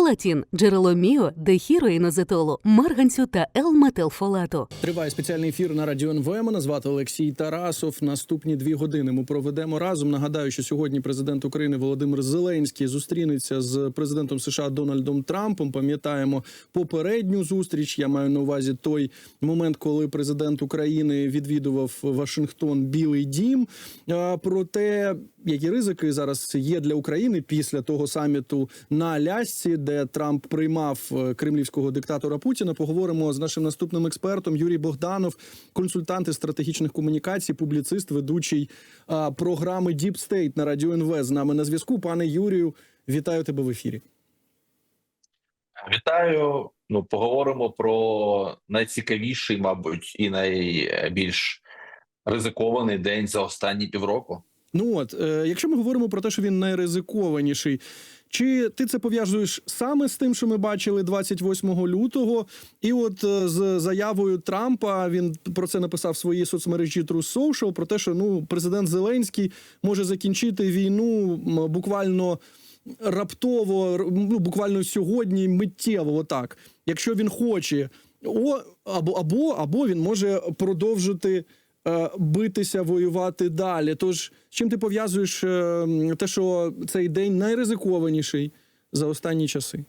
Фолатін – джерело міо, дехіроїнозетолу, марганцю та Л-метилфолату. Триває спеціальний ефір на радіо НВ. Мене звати Олексій Тарасов. Наступні дві години ми проведемо разом. Нагадаю, що сьогодні президент України Володимир Зеленський зустрінеться з президентом США Дональдом Трампом. Пам'ятаємо попередню зустріч. Я маю на увазі той момент, коли президент України відвідував Вашингтон Білий Дім. А, Про те, які ризики зараз є для України після того саміту на Алясці, де Трамп приймав е, кремлівського диктатора Путіна. Поговоримо з нашим наступним експертом Юрій Богданов, консультант із стратегічних комунікацій, публіцист, ведучий а, програми Deep State на радіо НВ. З нами на зв'язку. Пане Юрію, вітаю тебе в ефірі. Вітаю. Ну, поговоримо про найцікавіший, мабуть, і найбільш ризикований день за останні півроку. Ну от, е, якщо ми говоримо про те, що він найризикованіший, чи ти це пов'язуєш саме з тим, що ми бачили 28 лютого, і от е, з заявою Трампа він про це написав в своїй соцмережі True Social, про те, що ну президент Зеленський може закінчити війну буквально раптово, ну буквально сьогодні, миттєво, отак. Якщо він хоче, о або або, або він може продовжити битися, воювати далі. Тож, чим ти пов'язуєш е, те, що цей день найризикованіший за останні часи?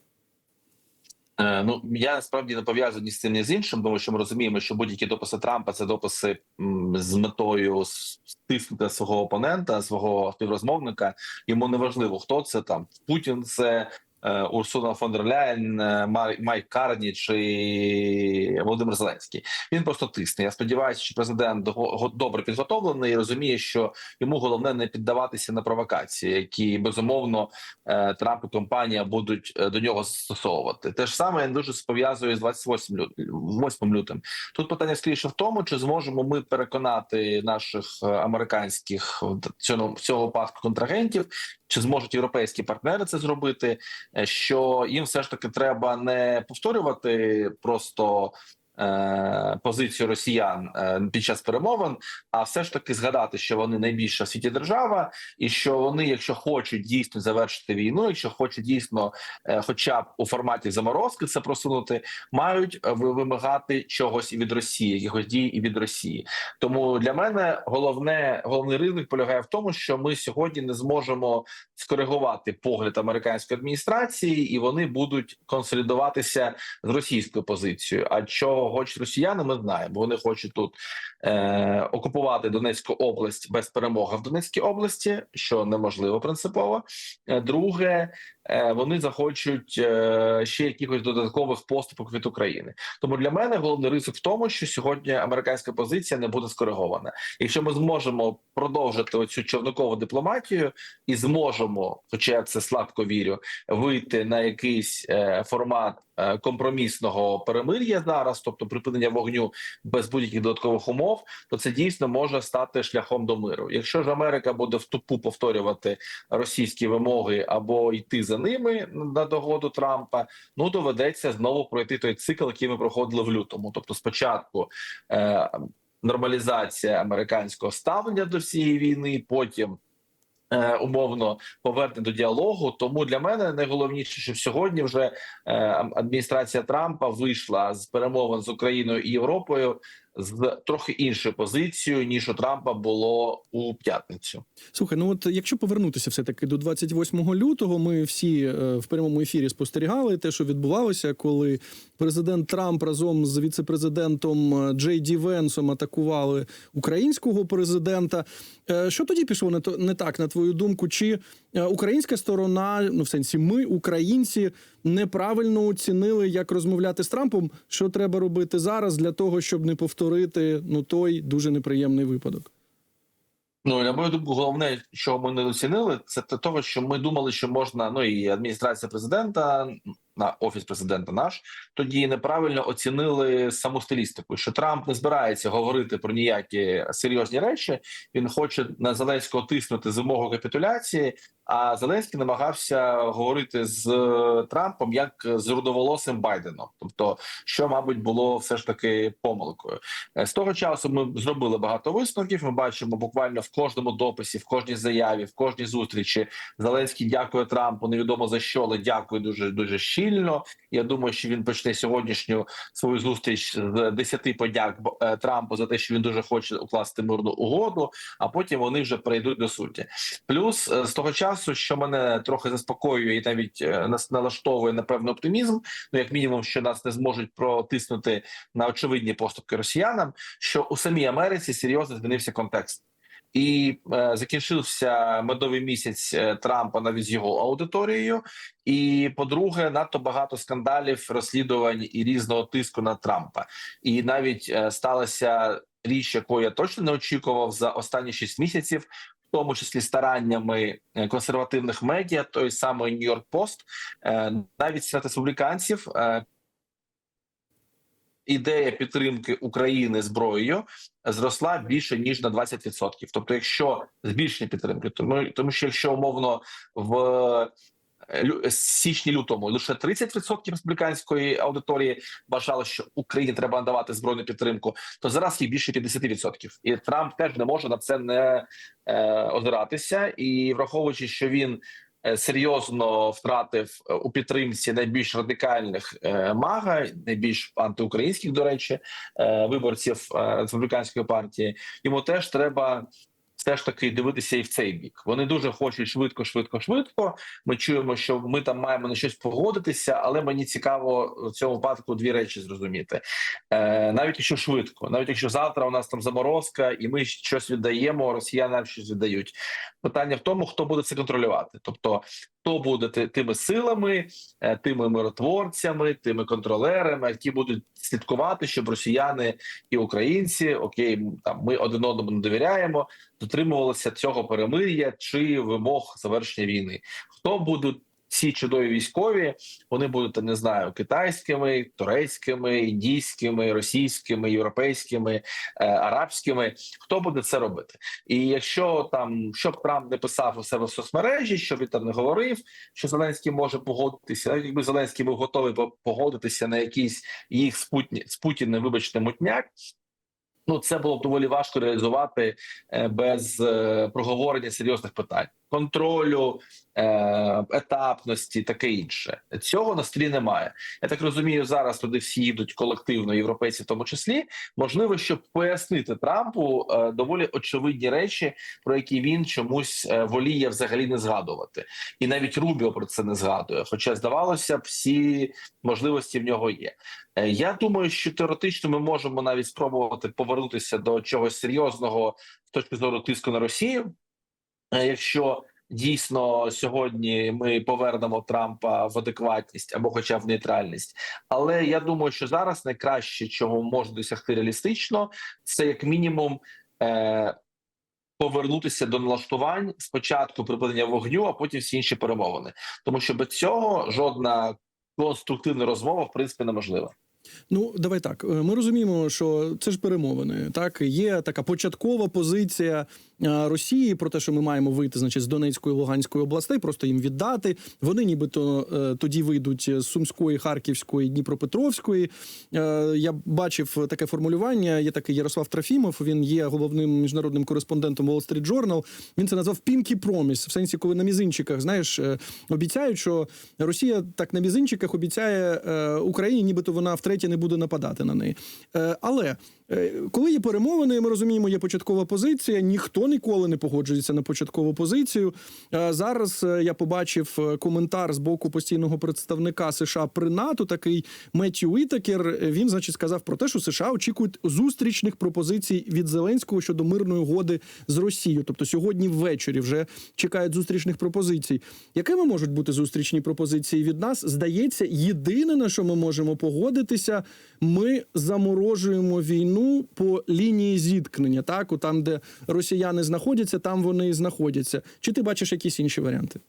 Е, ну я насправді не пов'язані з цим ні з іншим, тому що ми розуміємо, що будь-які дописи Трампа це дописи з метою стиснути свого опонента, свого співрозмовника. Йому не важливо, хто це там Путін, це е, Урсула фон дер Ляєн, е, Майк Карні чи Володимир Зеленський. Він просто тисне. Я сподіваюся, що президент добре підготовлений і розуміє, що йому головне не піддаватися на провокації, які безумовно е, Трамп і компанія будуть до нього застосовувати. Те ж саме я дуже пов'язую з 28 лют... 8 лютим. Тут питання скоріше в тому, чи зможемо ми переконати наших американських в цьому цього випадку контрагентів, чи зможуть європейські партнери це зробити, е, що їм все ж таки треба не повторювати просто. Е, Позицію росіян е, під час перемовин, а все ж таки згадати, що вони найбільша в світі держава, і що вони, якщо хочуть дійсно завершити війну, якщо хочуть дійсно, е, хоча б у форматі заморозки це просунути, мають вимагати чогось і від Росії, якихось дій і від Росії. Тому для мене головне головний ризик полягає в тому, що ми сьогодні не зможемо скоригувати погляд американської адміністрації, і вони будуть консолідуватися з російською позицією. А чого хочуть росіяни, ми знаємо. Вони хочуть тут е, окупувати Донецьку область без перемоги в Донецькій області, що неможливо принципово. Е, Друге, е, вони захочуть е, ще якихось додаткових поступок від України. Тому для мене головний ризик в тому, що сьогодні американська позиція не буде скоригована. Якщо ми зможемо продовжити оцю човникову дипломатію і зможемо, хоча я це слабко вірю, вийти на якийсь е, формат компромісного перемир'я зараз, тобто припинення вогню без будь-яких додаткових умов, то це дійсно може стати шляхом до миру. Якщо ж Америка буде в тупу повторювати російські вимоги або йти за ними на догоду Трампа, ну доведеться знову пройти той цикл, який ми проходили в лютому. Тобто, спочатку е, нормалізація американського ставлення до всієї війни, потім. Е, Умовно повернення до діалогу, тому для мене найголовніше, що сьогодні вже е, адміністрація Трампа вийшла з перемовин з Україною і Європою з трохи іншою позицією ніж у Трампа було у п'ятницю. Слухай, ну от якщо повернутися все таки до 28 лютого, ми всі е, в прямому ефірі спостерігали те, що відбувалося, коли президент Трамп разом з віцепрезидентом е, Джей Ді Венсом атакували українського президента. Е, Що тоді пішло не то не так, на твою думку? Чи українська сторона, ну в сенсі, ми, українці, неправильно оцінили, як розмовляти з Трампом? Що треба робити зараз для того, щоб не повторити ну той дуже неприємний випадок? Ну на мою думку, головне, що ми не оцінили, це того, що ми думали, що можна. Ну і адміністрація президента на офіс президента наш тоді неправильно оцінили саму стилістику. Що Трамп не збирається говорити про ніякі серйозні речі. Він хоче на Зеленського тиснути з капітуляції. А Зеленський намагався говорити з е, Трампом як з рудоволосим Байденом, тобто, що мабуть було все ж таки помилкою. Е, З того часу ми зробили багато висновків. Ми бачимо буквально в кожному дописі, в кожній заяві, в кожній зустрічі. Зеленський дякує Трампу. Невідомо за що, але дякує дуже дуже щиро. Щільно. Я думаю, що він почне сьогоднішню свою зустріч з 10 подяк е, Трампу за те, що він дуже хоче укласти мирну угоду. А потім вони вже перейдуть до суті. Плюс е, з того часу, що мене трохи заспокоює і навіть е, нас налаштовує на певний оптимізм. Ну як мінімум, що нас не зможуть протиснути на очевидні поступки росіянам, що у самій Америці серйозно змінився контекст. І е, закінчився медовий місяць е, Трампа навіть з його аудиторією. І по-друге, надто багато скандалів, розслідувань і різного тиску на Трампа. І навіть е, сталася річ, яку я точно не очікував за останні шість місяців, в тому числі стараннями е, консервативних медіа, той самий Нью-Йорк Пост, е, навіть серед республіканців. Ідея підтримки України зброєю зросла більше ніж на 20%. Тобто, якщо збільшення підтримки, тому, тому що якщо умовно в е, січні лютому лише 30% республіканської аудиторії вважало, що Україні треба надавати збройну підтримку, то зараз їх більше 50%. І Трамп теж не може на це не е, озиратися. І враховуючи, що він серйозно втратив е, у підтримці найбільш радикальних е, мага, найбільш антиукраїнських, до речі, е, виборців е, республіканської партії. Йому теж треба. Все ж таки дивитися і в цей бік. Вони дуже хочуть швидко, швидко, швидко. Ми чуємо, що ми там маємо на щось погодитися, але мені цікаво в цьому випадку дві речі зрозуміти. Е, навіть якщо швидко, навіть якщо завтра у нас там заморозка, і ми щось віддаємо, росіяни щось віддають. Питання в тому, хто буде це контролювати, тобто хто буде тими силами, е, тими миротворцями, тими контролерами, які будуть слідкувати, щоб росіяни і українці, окей, там ми один одному не довіряємо, дотримувалися цього перемир'я чи вимог завершення війни. Хто будуть ці чудові військові? Вони будуть не знаю китайськими, турецькими, індійськими, російськими, європейськими, е, арабськими. Хто буде це робити? І якщо там щоб Трамп не писав у себе в соцмережі, що він там не говорив, що Зеленський може погодитися, навіть якби Зеленський був готовий по- погодитися на якийсь їх спутні з Путіним, вибачте, мутняк. Ну, це було б доволі важко реалізувати е, без е, проговорення серйозних питань, контролю, е, етапності, таке інше. Цього на столі немає. Я так розумію, зараз туди всі їдуть колективно, європейці в тому числі. Можливо, щоб пояснити Трампу е, доволі очевидні речі, про які він чомусь е, воліє взагалі не згадувати, і навіть Рубіо про це не згадує. Хоча здавалося б, всі можливості в нього є. Я думаю, що теоретично ми можемо навіть спробувати повернутися до чогось серйозного з точки зору тиску на Росію. Е, Якщо дійсно сьогодні ми повернемо Трампа в адекватність або, хоча в нейтральність, але я думаю, що зараз найкраще, чого можна досягти реалістично, це як мінімум. Е- Повернутися до налаштувань спочатку припинення вогню, а потім всі інші перемовини, тому що без цього жодна конструктивна розмова в принципі неможлива. Ну, давай так. Е, Ми розуміємо, що це ж перемовини. Так є така початкова позиція е, Росії про те, що ми маємо вийти, значить, з Донецької Луганської областей, просто їм віддати. Вони нібито е, тоді вийдуть з Сумської, Харківської, Дніпропетровської. Я бачив таке формулювання. Є такий Ярослав Трофімов. Він є головним міжнародним кореспондентом Wall Street Journal. Він це назвав Pinky Promise, в сенсі, коли на мізинчиках, знаєш, обіцяють, що Росія так на мізинчиках обіцяє Україні, нібито вона втретє не буде нападати на неї. Е, Але е, коли є перемовини, ми розуміємо, є початкова позиція. Ніхто ніколи не погоджується на початкову позицію. Е, Зараз я побачив коментар з боку постійного представника США при НАТО, такий Меттью Вітакер. Він, значить, сказав про те, що США очікують зустрічних пропозицій від Зеленського щодо мирної угоди з Росією. Тобто сьогодні ввечері вже чекають зустрічних пропозицій. Якими можуть бути зустрічні пропозиції від нас? Здається, єдине на що ми можемо погодитися, ми заморожуємо війну по лінії зіткнення. Так, там, де росіяни знаходяться, там вони і знаходяться. Чи ти бачиш якісь інші варіанти?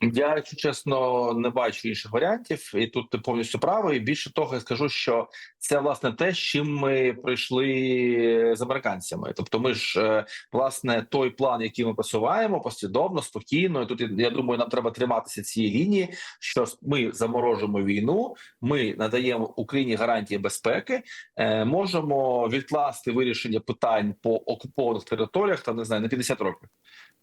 Я, якщо чесно, не бачу інших варіантів, і тут ти повністю правий. Більше того, я скажу, що це власне те, з чим ми прийшли з американцями. Тобто, ми ж е, власне той план, який ми просуваємо, послідовно, спокійно. І тут я думаю, нам треба триматися цієї лінії. Що ми заморожуємо війну, ми надаємо Україні гарантії безпеки, е, можемо відкласти вирішення питань по окупованих територіях, там не знаю на 50 років.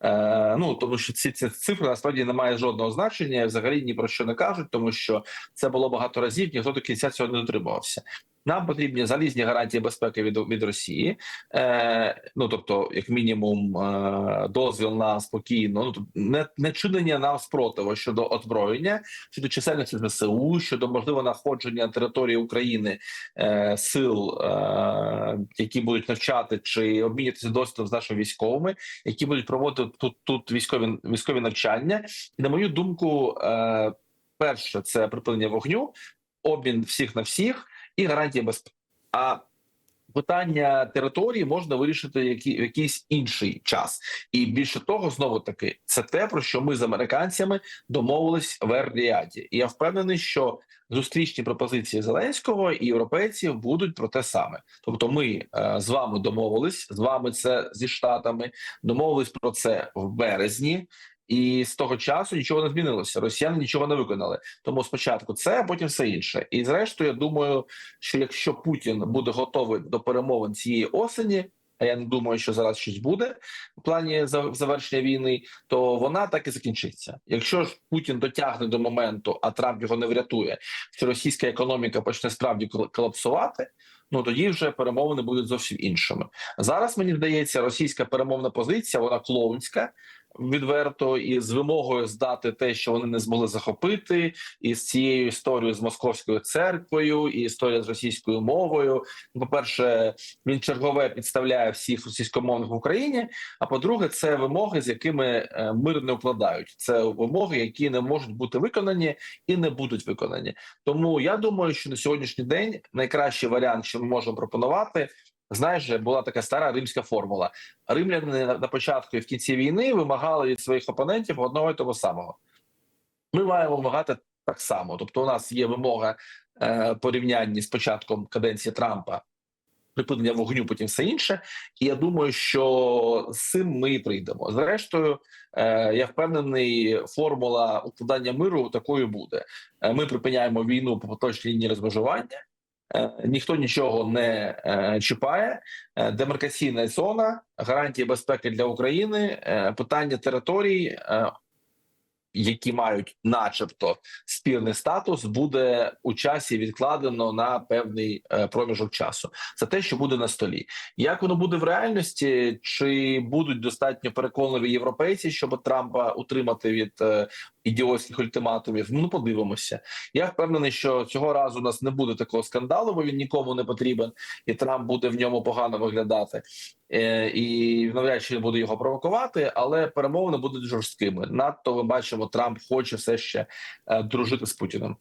Е, ну тому що ці, ці цифри насправді не мають жодного значення, взагалі ні про що не кажуть, тому що це було багато разів. Ніхто до кінця цього не дотримувався. Нам потрібні залізні гарантії безпеки від, від Росії. Е, ну тобто, як мінімум, е, дозвіл на спокійно, ну тобто не, не чинення нам спротиву щодо озброєння, щодо чисельності ЗСУ, щодо можливо находження на території України е, сил, е, які будуть навчати чи обмінятися досвідом з нашими військовими, які будуть проводити тут тут військові військові навчання. І на мою думку, е, перше це припинення вогню, обмін всіх на всіх і гарантія безпеки. А питання території можна вирішити які, в якийсь інший час. І більше того, знову таки, це те, про що ми з американцями домовились в Ер-Ріаді. І я впевнений, що зустрічні пропозиції Зеленського і європейців будуть про те саме. Тобто, ми е, з вами домовились з вами це зі штатами, домовились про це в березні. І з того часу нічого не змінилося. Росіяни нічого не виконали. Тому спочатку це, а потім все інше. І зрештою, я думаю, що якщо Путін буде готовий до перемовин цієї осені, а я не думаю, що зараз щось буде в плані завершення війни, то вона так і закінчиться. Якщо ж Путін дотягне до моменту, а Трамп його не врятує, що російська економіка почне справді кол- колапсувати. Ну тоді вже перемовини будуть зовсім іншими. Зараз мені здається, російська перемовна позиція вона клоунська. Відверто і з вимогою здати те, що вони не змогли захопити, і з цією історією з московською церквою, і історія з російською мовою. По перше, він чергове підставляє всіх російськомовних в Україні. А по-друге, це вимоги, з якими е, мир не укладають. Це вимоги, які не можуть бути виконані і не будуть виконані. Тому я думаю, що на сьогоднішній день найкращий варіант, що ми можемо пропонувати. Знаєш, була така стара римська формула. Римляни на на початку і в кінці війни вимагали від своїх опонентів одного і того самого. Ми маємо вимагати так само. Тобто, у нас є вимога е, порівнянні з початком каденції Трампа, припинення вогню, потім все інше. І я думаю, що з цим ми і прийдемо. Зрештою, е, я впевнений, формула укладання миру такою буде. Е, ми припиняємо війну по поточній лінії розмежування. Е, Ніхто нічого не е, чіпає. Е, Демаркаційна зона, гарантії безпеки для України, питання територій, які мають, начебто, спірний статус, буде у часі відкладено на певний проміжок часу. Це те, що буде на столі. Як воно буде в реальності? Чи будуть достатньо переконливі європейці, щоб Трампа утримати від ідіотських ультиматумів? Ну подивимося. Я впевнений, що цього разу у нас не буде такого скандалу, бо він нікому не потрібен, і Трамп буде в ньому погано виглядати. Е, і навряд чи буде його провокувати, але перемовини будуть жорсткими. Надто ми бачимо, Трамп хоче все ще е, дружити з Путіним.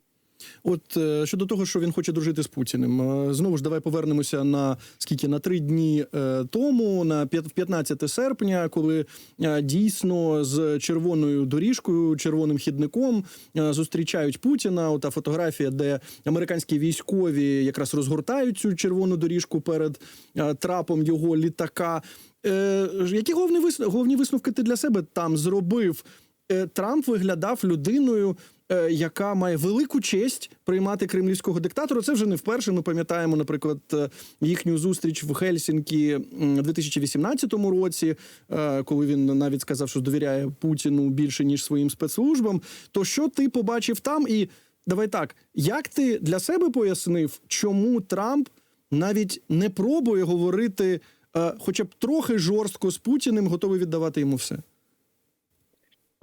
От е, щодо того, що він хоче дружити з Путіним, е, знову ж давай повернемося на скільки на три дні е, тому, на п'ят- 15 серпня, коли дійсно з червоною доріжкою, червоним хідником зустрічають Путіна. Ота фотографія, де американські військові якраз розгортають цю червону доріжку перед трапом його літака. Які головні висновки, ти для себе там зробив? Трамп виглядав людиною, яка має велику честь приймати кремлівського диктатора. Це вже не вперше. Ми пам'ятаємо, наприклад, е, їхню зустріч в Хельсінкі у 2018 році, е, коли він навіть сказав, що довіряє Путіну більше ніж своїм спецслужбам. То що ти побачив там? І давай так, як ти для себе пояснив, чому Трамп навіть не пробує говорити, е, хоча б трохи жорстко з Путіним, готовий віддавати йому все?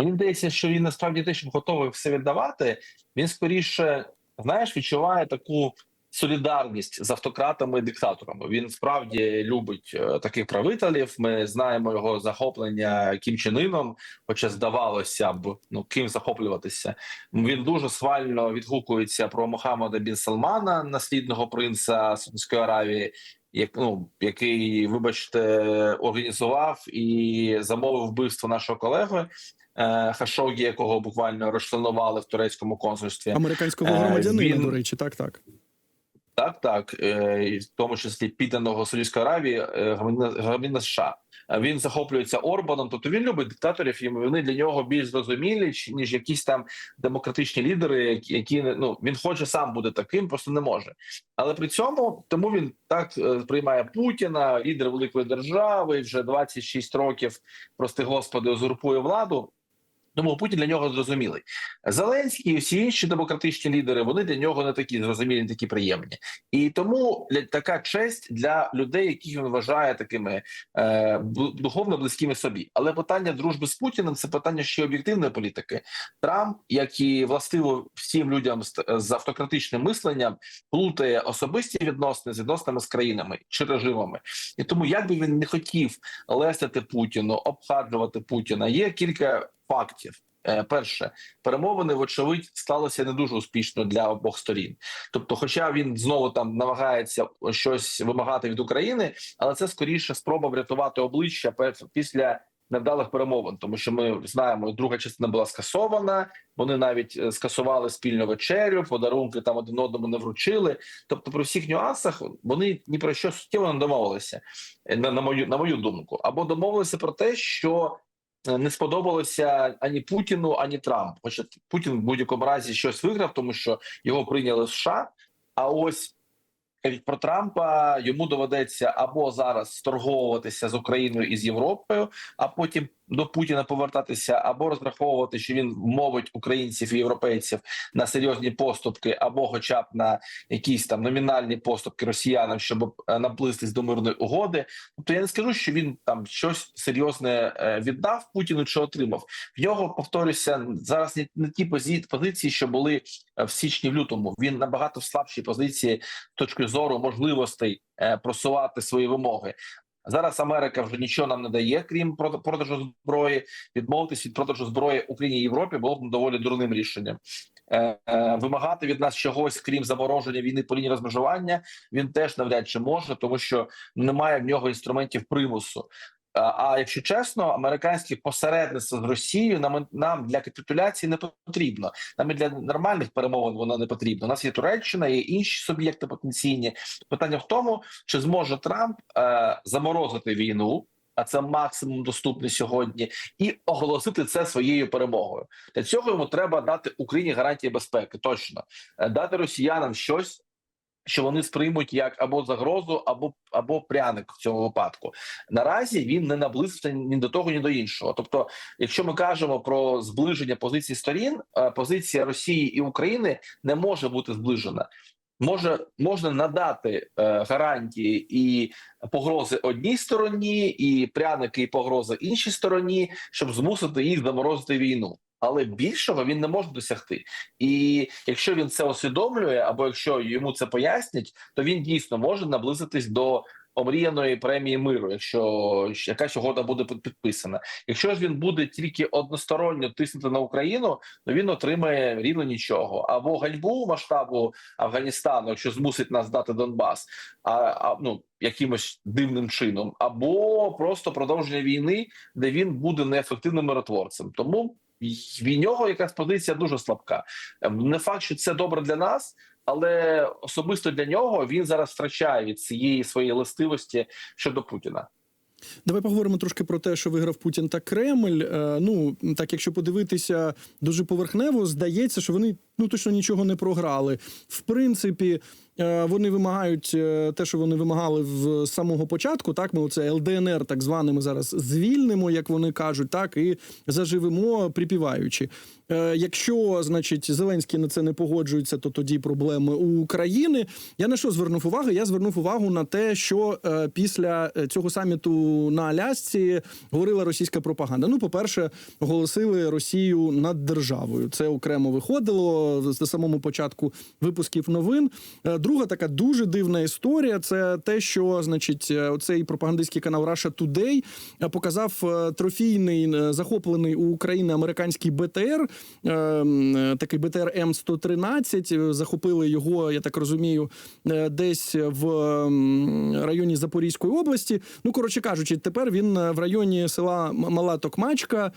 Мені здається, що він насправді те, щоб готовий все віддавати, він скоріше знаєш, відчуває таку солідарність з автократами і диктаторами. Він справді любить е, таких правителів. Ми знаємо його захоплення Кім Чен Іном, хоча здавалося б, ну ким захоплюватися. Він дуже схвально відгукується про Мохаммада Бін Салмана, наслідного принца Саудівської Аравії. Як ну який, вибачте, організував і замовив вбивство нашого колеги Хашогі, якого буквально розчленували в турецькому консульстві. Американського Е, громадянина, він- до речі, так, так. Так, так, е, і в тому числі підданого Саудівської Аравії е, громадянина США. Е, Він захоплюється Орбаном, тобто він любить диктаторів, і вони для нього більш зрозумілі, ніж якісь там демократичні лідери, які, ну він хоче сам бути таким, просто не може. Але при цьому тому він так е, приймає Путіна, лідер великої держави, вже 26 років, прости господи, узурпує владу. Тому Путін для нього зрозумілий. Зеленський і всі інші демократичні лідери вони для нього не такі зрозумілі, не такі приємні. І тому така честь для людей, яких він вважає такими е, духовно близькими собі. Але питання дружби з Путіним це питання ще об'єктивної політики. Трамп, як і властиво всім людям з автократичним мисленням, плутає особисті відносини з відносинами з країнами чи режимами. І тому, як би він не хотів лестити Путіну, обхаджувати Путіна, є кілька фактів. Е, Перше, перемовини, вочевидь, сталися не дуже успішно для обох сторін. Тобто, хоча він знову там намагається щось вимагати від України, але це скоріше спроба врятувати обличчя після невдалих перемовин, тому що ми знаємо, друга частина була скасована. Вони навіть е, скасували спільну вечерю, подарунки там один одному не вручили. Тобто, при всіх нюансах вони ні про що суттєво не домовилися, е, на, на мою на мою думку, або домовилися про те, що не сподобалося ані Путіну, ані Трампу. Хоча Путін в будь-якому разі щось виграв, тому що його прийняли в США. А ось про Трампа йому доведеться або зараз торговуватися з Україною і з Європою, а потім до Путіна повертатися, або розраховувати, що він вмовить українців і європейців на серйозні поступки, або, хоча б на якісь там номінальні поступки росіянам, щоб е, наблизитись до мирної угоди. Тобто я не скажу, що він там щось серйозне е, віддав Путіну чи отримав. В нього повторюся зараз не, ті позиції, що були е, в січні в лютому. Він набагато в слабшій позиції з точки зору можливостей просувати свої вимоги. Зараз Америка вже нічого нам не дає, крім прода- продажу зброї. Відмовитись від продажу зброї Україні і Європі було б доволі дурним рішенням. Е, е, Вимагати від нас чогось, крім замороження війни по лінії розмежування, він теж навряд чи може, тому що немає в нього інструментів примусу. А, а якщо чесно, американське посередництво з Росією нам нам для капітуляції не потрібно. Нам і для нормальних перемовин воно не потрібно. У нас є Туреччина, є інші суб'єкти потенційні. Питання в тому, чи зможе Трамп е, заморозити війну. А це максимум доступний сьогодні, і оголосити це своєю перемогою. Для цього йому треба дати Україні гарантії безпеки. Точно Е, дати росіянам щось, що вони сприймуть як або загрозу, або або пряник в цьому випадку. Наразі він не наблизився ні до того, ні до іншого. Тобто, якщо ми кажемо про зближення позицій сторін, е, позиція Росії і України не може бути зближена. Може можна надати е, гарантії і погрози одній стороні, і пряники і погрози іншій стороні, щоб змусити їх заморозити війну. Але більшого він не може досягти. І якщо він це усвідомлює, або якщо йому це пояснять, то він дійсно може наблизитись до омріяної премії миру, якщо якась угода буде підписана. Якщо ж він буде тільки односторонньо тиснути на Україну, то він отримає рівно нічого або ганьбу масштабу Афганістану, якщо змусить нас дати Донбас, а, а ну якимось дивним чином, або просто продовження війни, де він буде неефективним миротворцем. Тому в нього якась позиція дуже слабка. Не факт, що це добре для нас. Але особисто для нього він зараз втрачає від цієї своєї листивості щодо Путіна. Давай поговоримо трошки про те, що виграв Путін та Кремль. Е, Ну так, якщо подивитися дуже поверхнево, здається, що вони ну точно нічого не програли. В принципі, е, вони вимагають е, те, що вони вимагали в самого початку. Так, ми оце ЛДНР, так зване, ми зараз звільнимо, як вони кажуть, так і заживемо припіваючи. Е, Якщо, значить, Зеленський на це не погоджується, то тоді проблеми у України. Я на що звернув увагу? Я звернув увагу на те, що після цього саміту на Алясці говорила російська пропаганда. Ну, по-перше, оголосили Росію над державою. Це окремо виходило з самому початку випусків новин. Е, Друга така дуже дивна історія. Це те, що значить, е, оцей пропагандистський канал Russia Today е, показав трофійний захоплений у України американський БТР, м, такий БТР М113. Е, Захопили його, я так розумію, десь в районі Запорізької області. Ну, коротше кажучи, тепер він в районі села Мала Токмачка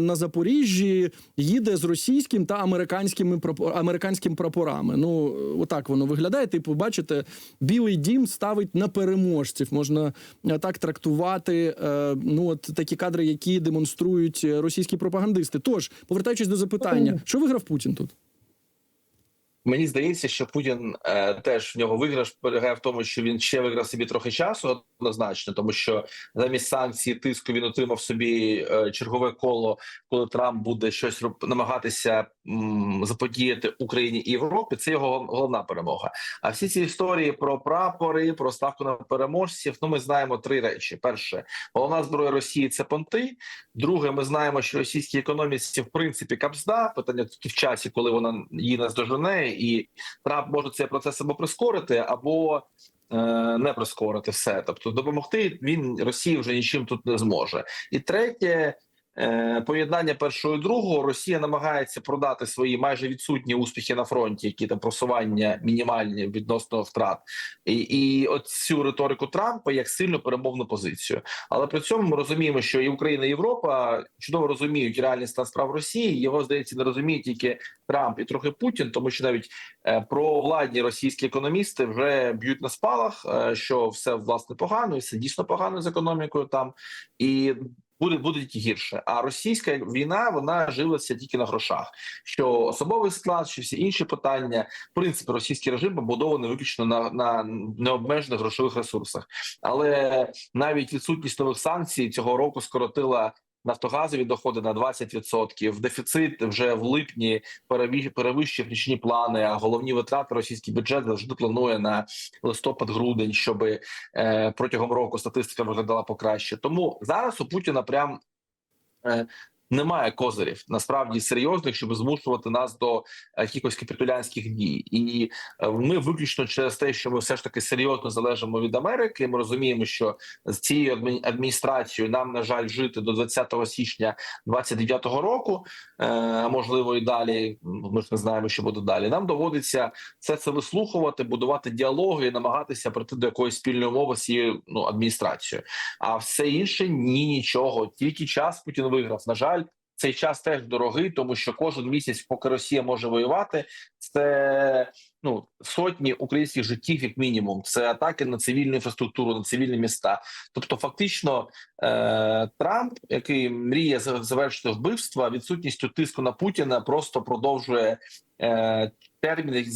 на Запоріжжі їде з російським та американськими американськими прапор, американськими прапорами. Ну отак воно виглядає. Типу, бачите, білий дім ставить на переможців. Можна е, так трактувати. е, Ну от такі кадри, які демонструють російські пропагандисти. Тож, повертаючись до запитання, що виграв Путін тут? Мені здається, що Путін е, теж в нього виграш полягає в тому, що він ще виграв собі трохи часу, однозначно, тому що замість санкцій тиску він отримав собі е, чергове коло, коли Трамп буде щось намагатися м, заподіяти Україні і Європі. Це його головна перемога. А всі ці історії про прапори, про ставку на переможців. Ну, ми знаємо три речі: перше, головна зброя Росії це понти. Друге, ми знаємо, що російській економіці в принципі капзда. Питання тільки в часі, коли вона її наздожене, і Трамп може цей процес або прискорити, або не прискорити все. Тобто допомогти він Росії вже нічим тут не зможе. І третє. Е, Поєднання першого і другого Росія намагається продати свої майже відсутні успіхи на фронті, які там просування мінімальні відносно втрат, і, і цю риторику Трампа як сильну перемовну позицію. Але при цьому ми розуміємо, що і Україна, і Європа чудово розуміють реальний стан справ Росії. Його здається, не розуміє тільки Трамп і трохи Путін, тому що навіть е, провладні російські економісти вже б'ють на спалах, е, що все власне погано, і все дійсно погано з економікою там і. Буде буде тільки гірше. А російська війна вона жилася тільки на грошах. Що особовий склад, що всі інші питання, в принципі, російський режим побудований виключно на, на необмежених грошових ресурсах. Але навіть відсутність нових санкцій цього року скоротила нафтогазові доходи на 20%. Дефіцит вже в липні перевищив річні плани. А головні витрати російський бюджет завжди планує на листопад-грудень, щоб е, протягом року статистика виглядала покраще. Тому зараз у Путіна прям. Немає козирів насправді серйозних, щоб змушувати нас до е, якихось капітулянських дій, і е, ми виключно через те, що ми все ж таки серйозно залежимо від Америки. Ми розуміємо, що з цією адмі- адміністрацією нам на жаль жити до 20 січня 29-го року, е, можливо і далі. Ми ж не знаємо, що буде далі. Нам доводиться все це вислухувати, будувати діалоги і намагатися прийти до якоїсь спільної мови з цією ну адміністрацією. А все інше ні, нічого. Тільки час Путін виграв. На жаль. Цей час теж дорогий, тому що кожен місяць, поки Росія може воювати, це ну сотні українських життів, як мінімум. Це атаки на цивільну інфраструктуру, на цивільні міста. Тобто, фактично, е- Трамп, який мріє завершити вбивства, відсутністю тиску на Путіна, просто продовжує. Е, Термін,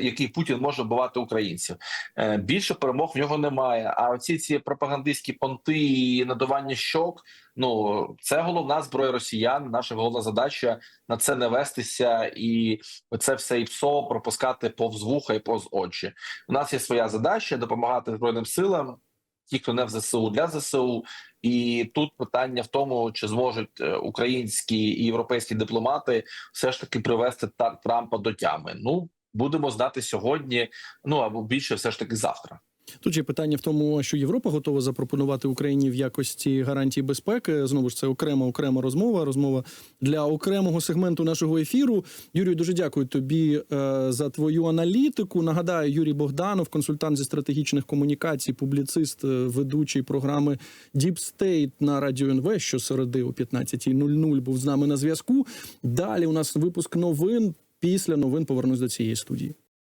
який Путін може вбивати українців, Е, більше перемог в нього немає. А оці ці пропагандистські понти і надування щок. Ну це головна зброя росіян. Наша головна задача на це не вестися, і це все і ПСО пропускати повз вуха і повз очі. У нас є своя задача допомагати збройним силам. Ті, хто не в ЗСУ для ЗСУ, і тут питання в тому, чи зможуть е, українські і європейські дипломати все ж таки привести Трампа до тями. Ну будемо знати сьогодні. Ну або більше, все ж таки завтра. Тут є питання в тому, що Європа готова запропонувати Україні в якості гарантії безпеки. Знову ж це окрема окрема розмова. Розмова для окремого сегменту нашого ефіру. Юрію, дуже дякую тобі е, за твою аналітику. Нагадаю, Юрій Богданов, консультант зі стратегічних комунікацій, публіцист, е, ведучий програми Deep State на радіо НВ, що середи о 15.00 був з нами на зв'язку. Далі у нас випуск новин. Після новин повернусь до цієї студії.